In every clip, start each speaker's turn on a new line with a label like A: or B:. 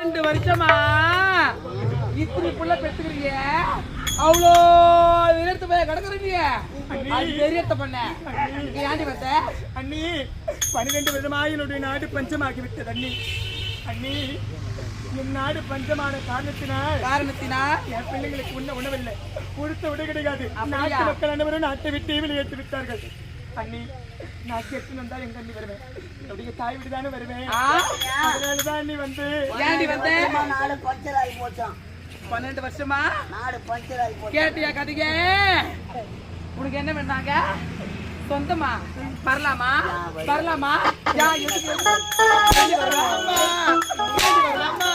A: ரெண்டு வருஷமா? இத்தனை புள்ள பெத்துக்கிறீங்க அவ்வளோ எடுத்து போய் கிடக்குறீங்க. அது பெரியத்த பண்ண. நீ ஆண்டி பார்த்த?
B: அண்ணி பன்னிரெண்டு வருடமாக என்னுடைய நாடு பஞ்சமாகி விட்டது அண்ணி. அண்ணி என் நாடு பஞ்சமான காரணத்தினால்
A: காரணத்தினா
B: என் பிள்ளைங்களுக்கு உண்ண உணவில்லை. கொடுத்த விட கிடையாது? நாட்டு மக்கள் அனைவரும் நாட்டை விட்டு வெளியேற்றி விட்டார்கள் அண்ணி நான் கெட்டு வந்தா எங்க அண்ணி வருவேன்? என்னுடைய தாய் வீடு தானே வருவேன்? அதனாலதான் அண்ணி வந்து
A: ஏண்டி வந்த?
C: நாடு பஞ்சர் ஆகி போச்சான்
A: பன்னெண்டு வருஷமா?
C: நாடு பஞ்சர் ஆகி போச்சு
A: கேட்டியா கதைங்க உனக்கு என்ன வேணாங்க சொந்தமா? வரலாமா? வரலாமா? யா வரலாமா? வரலாமா?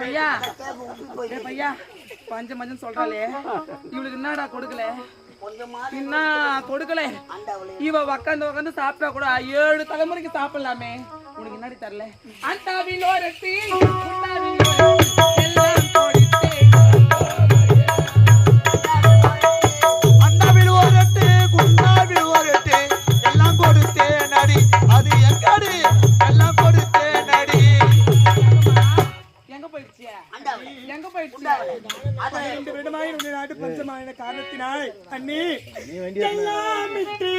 A: பையா!
C: கேக்கு உப்பி பையா!
A: பஞ்ச மஞ்சள் சொல்றாளே. இவளுக்கு என்னடா கொடுக்கல? என்ன கொடுக்கல? இவ உக்காந்து உக்காந்து சாப்பிட்டா கூட ஏழு தலைமுறைக்கு சாப்பிடலாமே. உனக்கு என்னடி தரல அண்டாவில் ஒருத்தி
D: எங்கடி எல்லாம் கொடுத்தேன் நடி
A: எங்க போயிடுச்சு? எங்க போயிடுச்சு?
C: அது
B: ரெண்டு பஞ்சமான காரணத்தினால். அண்ணி எல்லாம் விட்டு.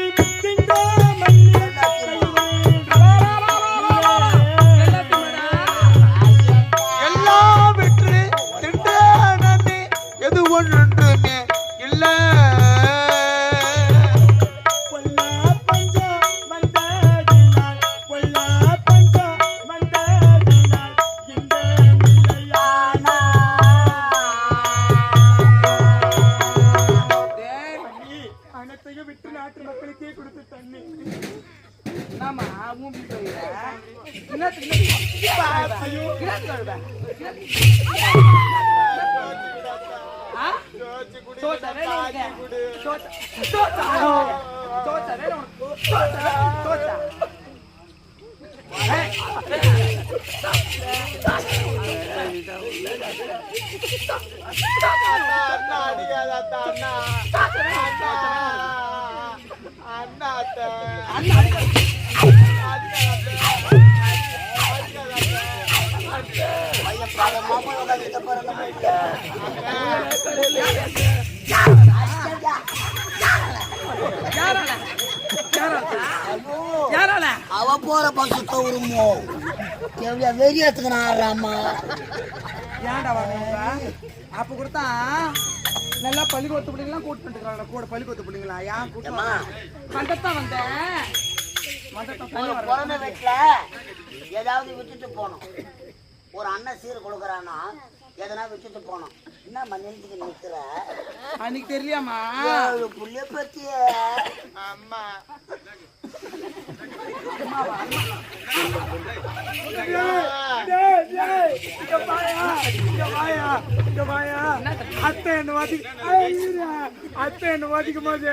C: அவ போற பஸ் தவறுமோ எவ்வளவு வெறியத்துக்கு நான் ஆடுறாமா
A: ஏன்டா வாங்க அப்ப கொடுத்தா நல்லா பள்ளிக்கூடத்து பிள்ளைங்களாம் கூட்டு வந்துருக்காங்க கூட பள்ளிக்கூடத்து பிள்ளைங்களா? ஏன் கூட்டம்? வந்துட்டான் வந்தேன்.
C: பிறந்த வீட்டுல ஏதாவது விட்டுட்டு போனோம் ஒரு அண்ணன் சீர் கொடுக்குறான்னா எதனா விட்டுட்டு போனோம் என்னம்மா நிறுத்திக்கு நிக்கிற?
A: அன்னைக்கு தெரியலையாமா
C: புள்ளிய பத்திய.
D: அம்மா.
B: அத்தை என்ன வாதி ஐயா, அத்தை என்ன வாதிக்கும் போது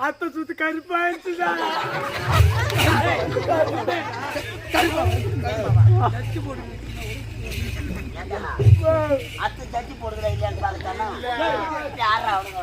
B: அத்தை சுத்து கருப்பாயிருச்சுடா
C: அத்தை சட்டி போடுகிறா இல்லையான்னு பார்த்தானா யாரா அவனுங்க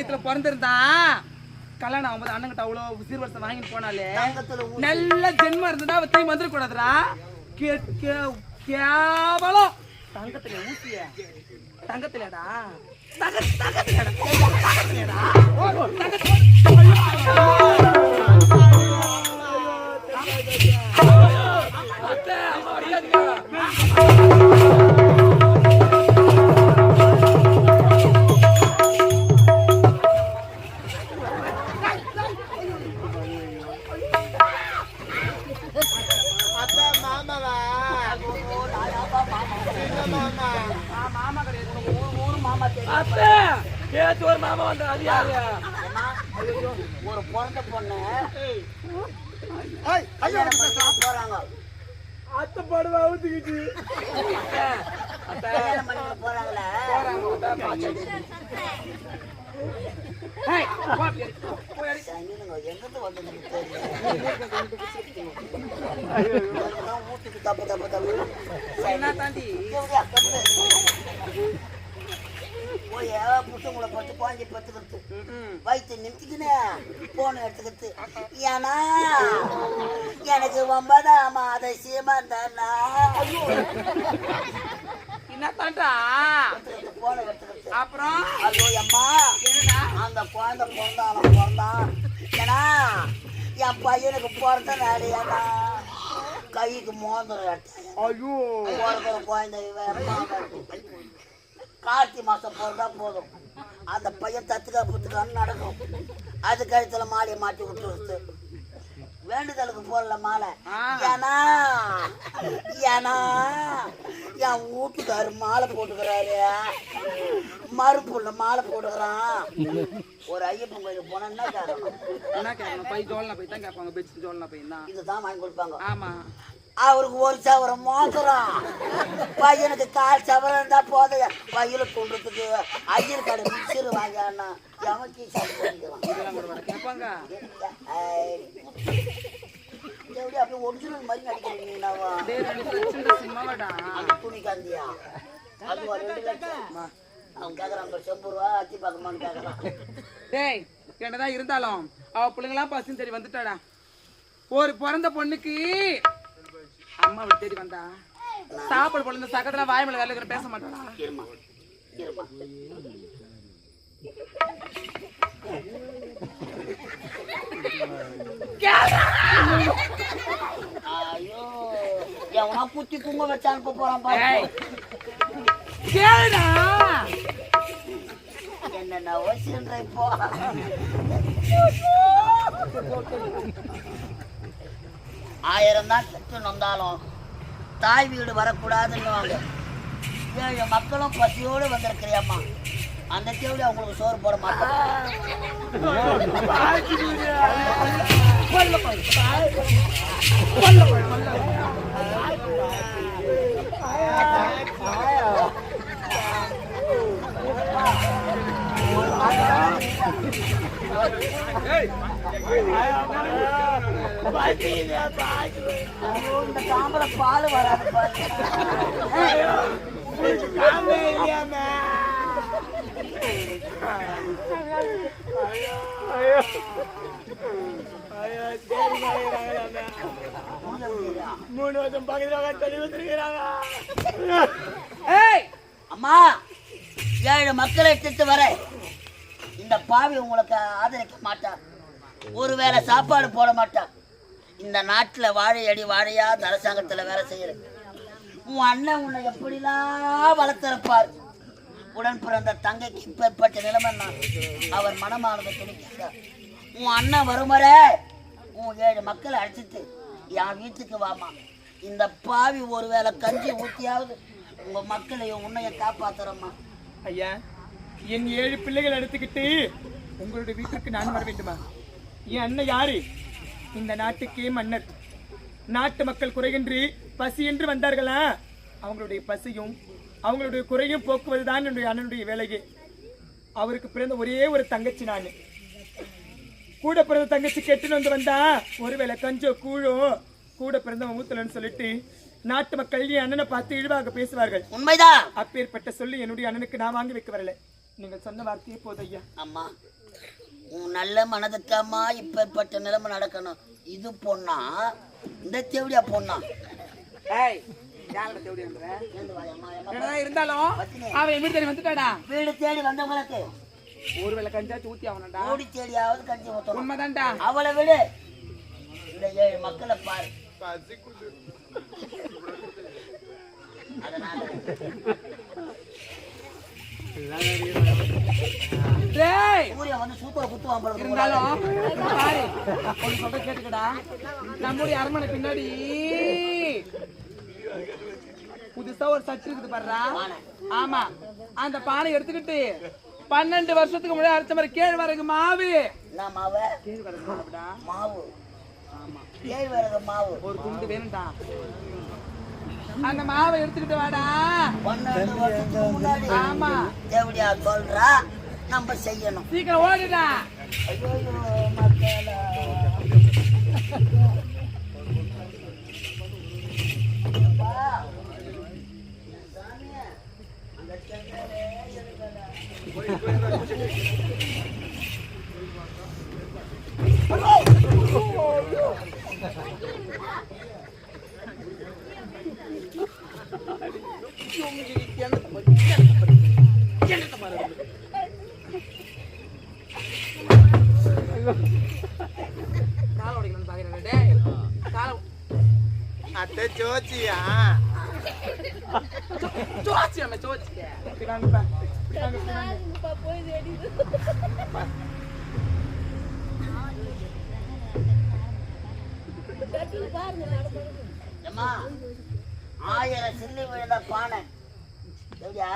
A: வயித்துல பிறந்திருந்தா கல்யாணம் ஆகும்போது அண்ணங்கிட்ட அவ்வளவு சீர்வரிசை வாங்கிட்டு போனாலே நல்ல ஜென்மம் இருந்தா அவ திரும்பி வந்துட கூடாதுடா? கே- கே- கேவலம். தங்கத்துல ஊசிய? தங்கத்துலடா. தங்க தங்கத்துலடா. தங்கத்துலடா. தங்கத்துல
D: மாமா
A: வந்தா அது யாரு?
C: ஒரு பிறந்த பொண்ணு. பண்ணிட்டு போறாங்க
B: அத்தை. படுவா ஊத்திக்கிச்சு
C: போறாங்களே. வீட்டுக்கு தப்பு தப்பு தப்பு.
A: தாண்டி.
C: போய் புத்தங்களை பட்டு குழந்தை பத்துக்கிறது வயிற்று நிறுத்திக்கினே போன எடுத்துக்கிறது. ஏன்னா எனக்கு ஒன்பதாம் மாத சீமந்தானா
A: என்ன தாண்டா
C: போன எடுத்துக்கிறது.
A: அப்புறம்?
C: ஐயோ அம்மா. அந்த குழந்தை பிறந்தான் அவன் பிறந்தான். ஏன்னா என் பையனுக்கு பிறந்த நாடு ஏன்னா கைக்கு எடுத்தேன்.
B: ஐயோ.
C: பிறக்கிற குழந்தை அவன். கார்த்தி மாசம் பிறந்தா போதும். அந்த பையன் தத்துக்கா புத்துக்கான்னு நடக்கும். அது கழுத்துல மாலையை மாட்டி விட்டுருச்சு வேண்டுதலுக்கு போடல மாலை. ஏன்னா ஏன்னா என் வீட்டுக்காரு மாலை போட்டுக்கிறாரு. மறுப்புள்ள மாலை போட்டுக்கிறான். ஒரு ஐயப்பன் கோயிலுக்கு போனா என்ன காரணம்?
A: என்ன கேட்கணும் பை ஜோல்னா போய் தான் கேட்பாங்க. பெட்ஷீட் ஜோல்னா போய் தான்.
C: இதுதான் வாங்கி கொடுப்பாங்க.
A: ஆமா.
C: அவருக்கு ஒரு சவரம் மோசரம் பையனுக்கு கால் சவரம் இருந்தா போதும் பையில துண்டுறதுக்கு ஐயர் கடை மிக்சர் வாங்கினா
A: கேட்பாங்க
C: எப்படி அப்படியே ஒரிஜினல் மாதிரி அந்த துணி காந்தியா? அது ஒரு ரெண்டு லட்சம் அவன் கேக்குறான் செம்பது ரூபா அத்தி பார்க்கமான்னு கேக்குறான்.
A: டேய் என்னதான் இருந்தாலும் அவ பிள்ளைங்களாம் பசுன்னு தேடி வந்துட்டாடா. ஒரு பிறந்த பொண்ணுக்கு அம்மா அவளை தேடி வந்தா? சாப்பாடு போல இந்த சக்கத்துல வாய் மேல வேலை பேச மாட்டாடா
C: இருமா இருமா. ஐயோ எவனா குத்தி குங்க வச்சு அனுப்ப போறான் பாரு.
A: கேளுடா.
C: என்னென்ன இப்போ ஆயிரம் தான் செத்து நொந்தாலும் தாய் வீடு வரக்கூடாதுன்னுவாங்க. ஏழு மக்களும் பசியோடு வந்திருக்கிறியம்மா. அந்த தேவடி அவங்களுக்கு சோறு போட மாட்டாங்க ஐயோ, இந்த தாமரை பால் வராது பாரு.
B: மூணு வருஷம் பக்கத்துல தள்ளி வச்சிருக்கிறாங்க
A: ஏய்
C: அம்மா ஏழு மக்களை திட்டு வர இந்த பாவி உங்களுக்கு ஆதரிக்க மாட்டார் ஒருவேளை சாப்பாடு போட மாட்டார் இந்த நாட்டில் வாழை அடி வாழையா அரசாங்கத்தில் வேலை செய்யற. உன் அண்ணன் உன்னை எப்படிலாம் வளர்த்திருப்பார்? உடன் பிறந்த தங்கைக்கு இப்பேற்பட்ட நிலைமை நான் அவர் மனமானதை துணிக்கிறார். உன் அண்ணன் வருமரே உன் ஏழு மக்களை அழைச்சிட்டு என் வீட்டுக்கு வாமா. இந்த பாவி ஒருவேளை கஞ்சி ஊற்றியாவது உங்க மக்களையும் உன்னைய காப்பாத்துறம்மா.
B: ஐயா என் ஏழு பிள்ளைகள் எடுத்துக்கிட்டு உங்களுடைய வீட்டுக்கு நான் வர வேண்டுமா? என் அண்ணன் யாரு? இந்த நாட்டுக்கே மன்னர். நாட்டு மக்கள் குறையின்றி பசி என்று வந்தார்களா? அவங்களுடைய பசியும் அவங்களுடைய குறையும் போக்குவது தான் என்னுடைய அண்ணனுடைய வேலையே. அவருக்கு பிறந்த ஒரே ஒரு தங்கச்சி நான். கூட பிறந்த தங்கச்சி கெட்டுன்னு வந்து வந்தா ஒருவேளை கஞ்சோ கூழோ கூட பிறந்தவன் ஊத்தலன்னு சொல்லிட்டு நாட்டு மக்கள் என் அண்ணனை பார்த்து இழிவாக பேசுவார்கள்.
C: உண்மைதான்.
B: அப்பேற்பட்ட சொல்லி என்னுடைய அண்ணனுக்கு நான் வாங்கி வைக்க வரல. நீங்க சொன்ன வார்த்தையே போதும் ஐயா.
C: அம்மா. உன் நல்ல மனதுக்காம்மா இப்பேற்பட்ட நிலைமை நடக்கணும். இது பொண்ணா? இந்த தேவடியா பொண்ணா?
A: ஏய் இருந்தாலும் அவன் தேடி வந்துட்டாடா.
C: வீடு தேடி வந்தவங்களுக்கு.
A: ஒருவேளை கஞ்சாச்சு ஊத்தி அவனடா
C: ஓடி தேடியாவது கஞ்சி ஊத்தணும்.
A: உண்மைதான்டா.
C: அவளை விடு. இந்த ஏழு மக்களை பாரு. அதனால
A: டேய்
C: சூரியன் வந்து சூப்பரை குத்துவான் பாரு.
A: இருந்தாலும் கேட்டுக்கடா. நம்முடைய அரண்மனை பின்னாடி. புதுசா ஒரு சச்சு இருக்குது பாருடா. ஆமா. அந்த பானை எடுத்துக்கிட்டு பன்னெண்டு வருஷத்துக்கு முன்னாடி அரைச்ச மாதிரி கேழ்வரகு மாவு.
C: மாவ? மாவு.
A: ஒரு துண்டு வேணும்டா. அந்த மாவை எடுத்துக்கிட்டு வாடா. ஆமா.
C: தேவடியா சொல்றா நம்ம செய்யணும்.
A: சீக்கிரம் ஓடுடா.
C: ஐயோ மக்களா
A: காலை உடைக்கணும்னு பாக்குறேன்
D: அத்தை ஜோச்சியா
A: சோச்சு நம்ம சோச்சு
C: ஆயிரம் சில்லி விழுந்த பானை எப்படியா?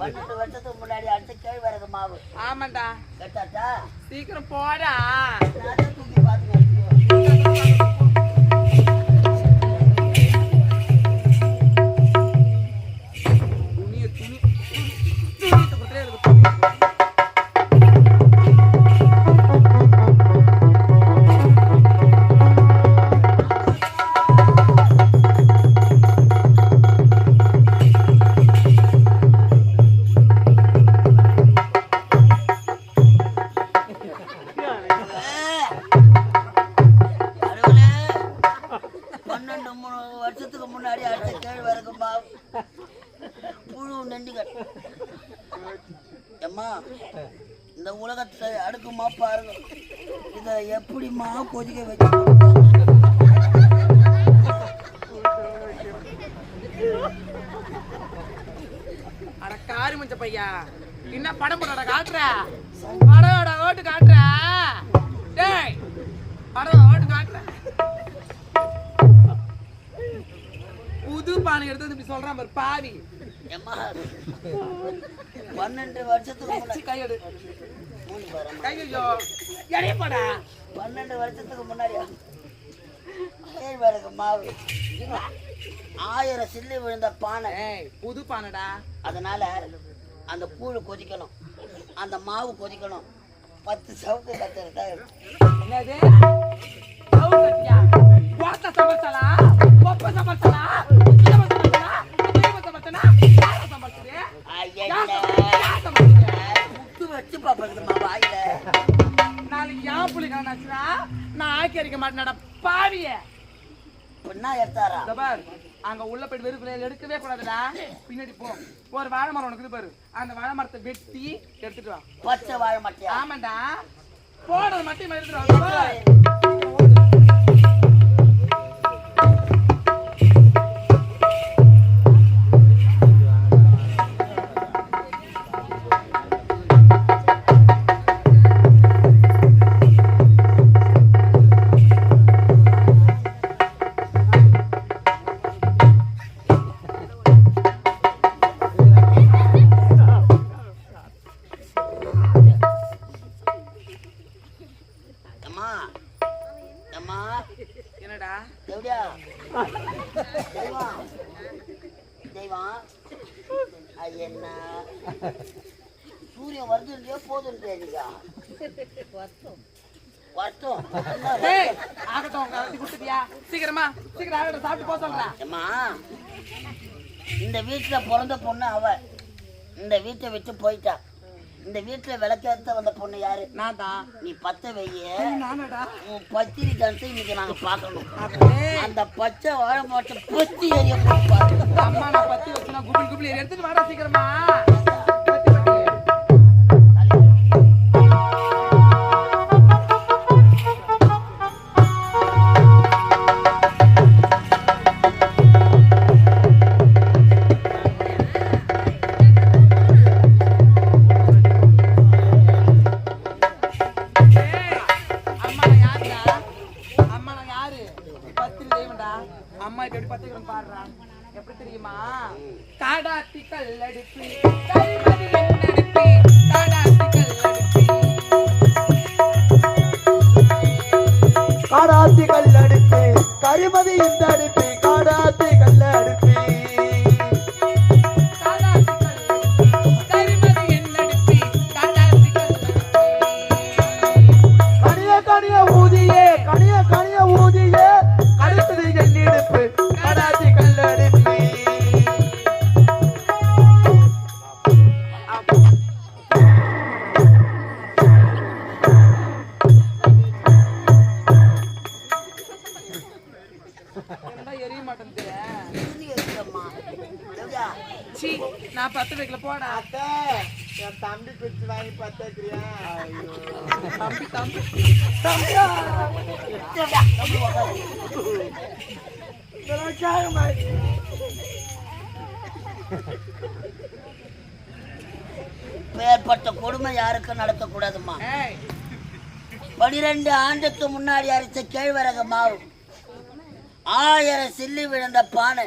C: பன்னெண்டு வருஷத்துக்கு முன்னாடி அடுத்து கேழ்வரகு மாவு.
A: ஆமாண்டா.
C: கேட்டாச்சா?
A: சீக்கிரம் போடா.
C: தூக்கி பார்த்து
A: எடுத்து இப்படி சொல்றான் பாரு பாவி.
C: பன்னெண்டு வருஷத்துக்கு
A: கையெடு.
C: மூணு பாரம்மா.
A: கையோ எடையப்படா
C: பன்னெண்டு வருஷத்துக்கு முன்னாடி கேழ்வரகு மாவு. ஆயிரம் சில்லி விழுந்த பானை.
A: புது பானைடா.
C: அதனால அந்த கூழ் கொதிக்கணும். அந்த மாவு கொதிக்கணும். பத்து சவுக்கு கத்திரிக்கா
A: என்னது? கட்டியா சமைச்சலா சமைச்சலா
C: முத்து வச்சு பாப்பா வாயில.
A: நாளைக்கு ஏன் புள்ளி காணாச்சுனா நான் ஆக்கி அடிக்க மாட்டேனடா பாவிய.
C: பின்னா எடுத்தாரா?
A: பார் அங்க உள்ள போயிட்டு வெறும் பிள்ளைகள் எடுக்கவே கூடாதுடா. பின்னாடி போ. ஒரு வாழை மரம் உனக்கு பாரு. அந்த வாழை மரத்தை வெட்டி எடுத்துட்டு வா.
C: பச்சை வாழை மாட்டியா?
A: ஆமாண்டா. போடுறது மட்டும் எடுத்துட்டு வா.
C: அம்மா இந்த வீட்டில் பிறந்த பொண்ணு அவ இந்த வீட்டை விட்டு போயிட்டா இந்த வீட்டில் விளக்கேற்ற வந்த பொண்ணு யாரு
A: நான் தான்
C: நீ பத்த வைய
A: நானடா
C: உன் பத்திரி டான்ஸை இன்னைக்கு நாங்க பார்க்கணும்
A: டேய்,
C: அந்த பச்சை வாழை மாட்டை பத்தி எரிய
A: அம்மா நான் பத்தி குபிள் குபிள் எடுத்துட்டு வாடா சீக்கிரமா அம்மா அம்மா நான் யாரு? பத்திரி தெய்வம்டா. அம்மா இப்ப எப்படி பத்திரிக்கிறோம் எப்படி தெரியுமா? காடாத்தி கல்லடிச்சு கைமதி முன்னெடுத்து காடாத்தி
D: காடாத்தி கரிமதி இந்த அடுப்பு.
A: எரிய சீ நான் பத்து வைக்கல போடா.
B: என் தம்பி பிடிச்சி வாங்கி பார்த்தாக்கிறியா?
A: தம்பி தம்பி.
C: பேர்பட்ட கொடுமை யாருக்கும் நடக்கக்கூடாதும்மா.
A: ஏய்.
C: பனிரெண்டு ஆண்டுக்கு முன்னாடி அரைச்ச கேழ்வரகு மாவு. ஆயிரம் சில்லி விழுந்த பானை.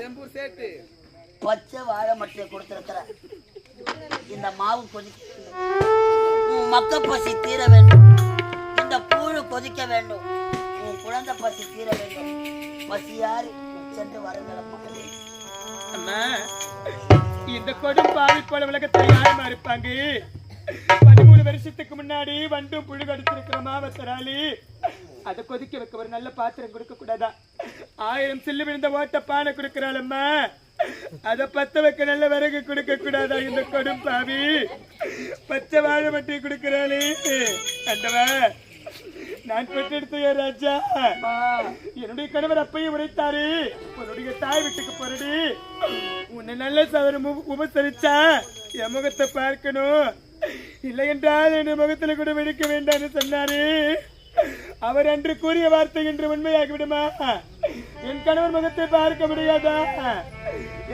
C: பச்சை வாழை மட்டையை கொடுத்திருக்கிற. இந்த மாவு கொதி உன் மக்க பசி தீர வேண்டும். இந்த கூழு கொதிக்க வேண்டும். உன் குழந்தை பசி தீர வேண்டும். பசி யாரு? சென்று வருகிற
B: அம்மா இந்த கொடும் பாவி போல உலகத்தில் யாருமா இருப்பாங்க? பதிமூணு வருஷத்துக்கு முன்னாடி வண்டும் புழு கடிச்சிருக்கிற மாவத்தராளி அதை கொதிக்க வைக்க ஒரு நல்ல பாத்திரம் கொடுக்க கூடாதா? ஆயிரம் சில்லு விழுந்த ஓட்ட பானை கொடுக்கிறாளம்மா. அத பத்த வைக்க நல்ல விறகு கொடுக்க கூடாதா இந்த கொடும் பாவி? பச்சை வாழை மட்டி கொடுக்கிறாளே. கண்டவா நான் பெற்றெடுத்த ராஜா. என்னுடைய கணவர் அப்பையே உரைத்தாரு உன்னுடைய தாய் வீட்டுக்கு போறடி. உன்னை நல்ல சவரம் உபசரிச்சா என் முகத்தை பார்க்கணும். இல்லை என்றால் என் முகத்துல கூட வெடிக்க வேண்டாம்னு சொன்னாரு. அவர் அன்று கூறிய வார்த்தை என்று உண்மையாகி விடுமா என் கணவர் முகத்தை பார்க்க முடியாதா?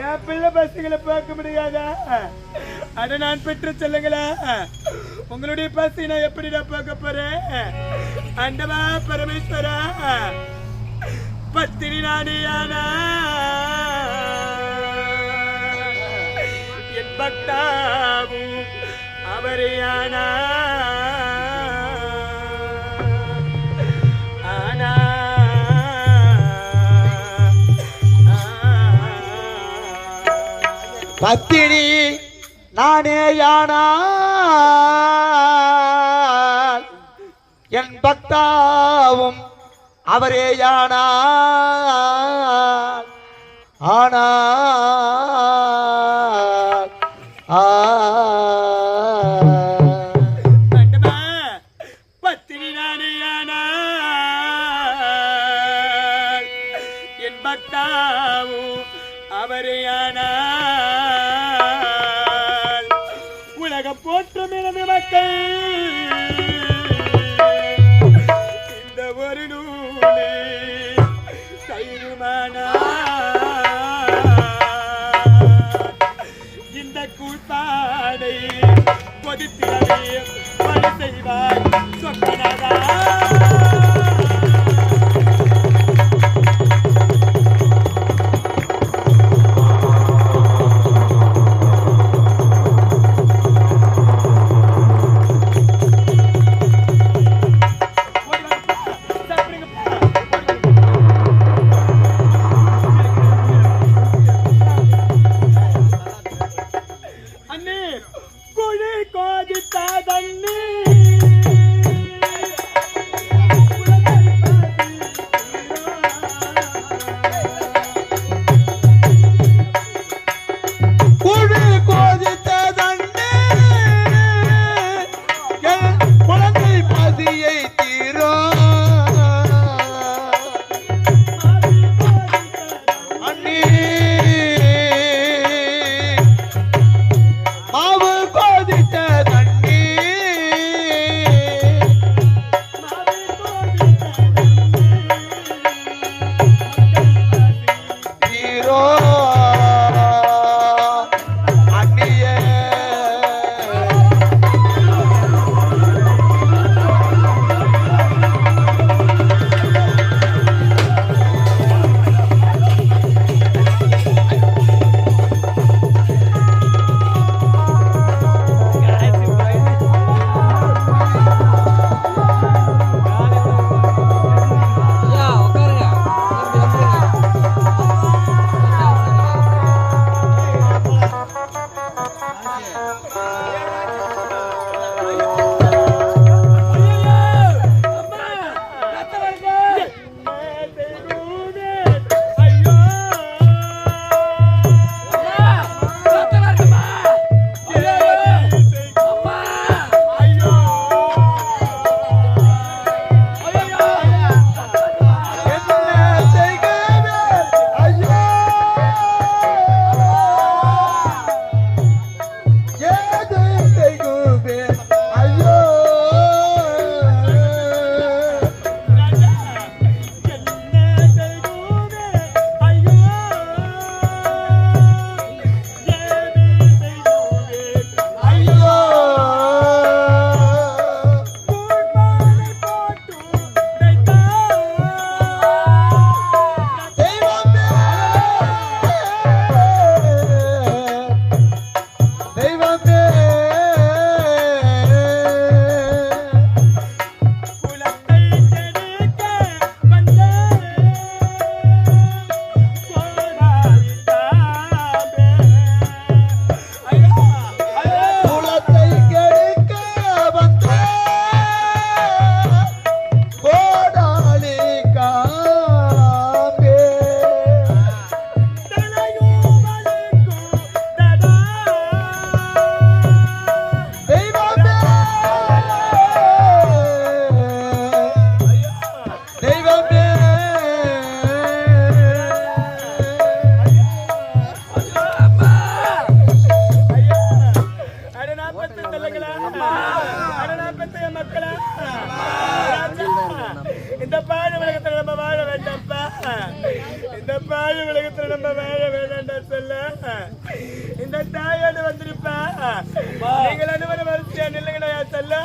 B: என் பிள்ளை பசங்களை பார்க்க முடியாதா? அதை நான் பெற்று சொல்லுங்களா? உங்களுடைய பசி நான் எப்படி நான் பார்க்க போறேன்? அண்டவா பரமேஸ்வரா பத்திரி நாடியானா என் பக்தாவும் அவரையானா
D: பத்தினி நானே யானால்? என் பக்தாவும் அவரேயானால்
B: ஆனா கொதித்திடவே பணி செய்வாய் சொக்கனதா இந்த பாழ உலகத்துல நம்ம வாழ வேண்டாம்ப்பா இந்த பாழ உலகத்துல நம்ம வாழ வேண்டாம் சொல்ல இந்த தாயோடு வந்திருப்பா நீங்கள் அனுமதி வரிசையா நில்லுங்கடா சொல்ல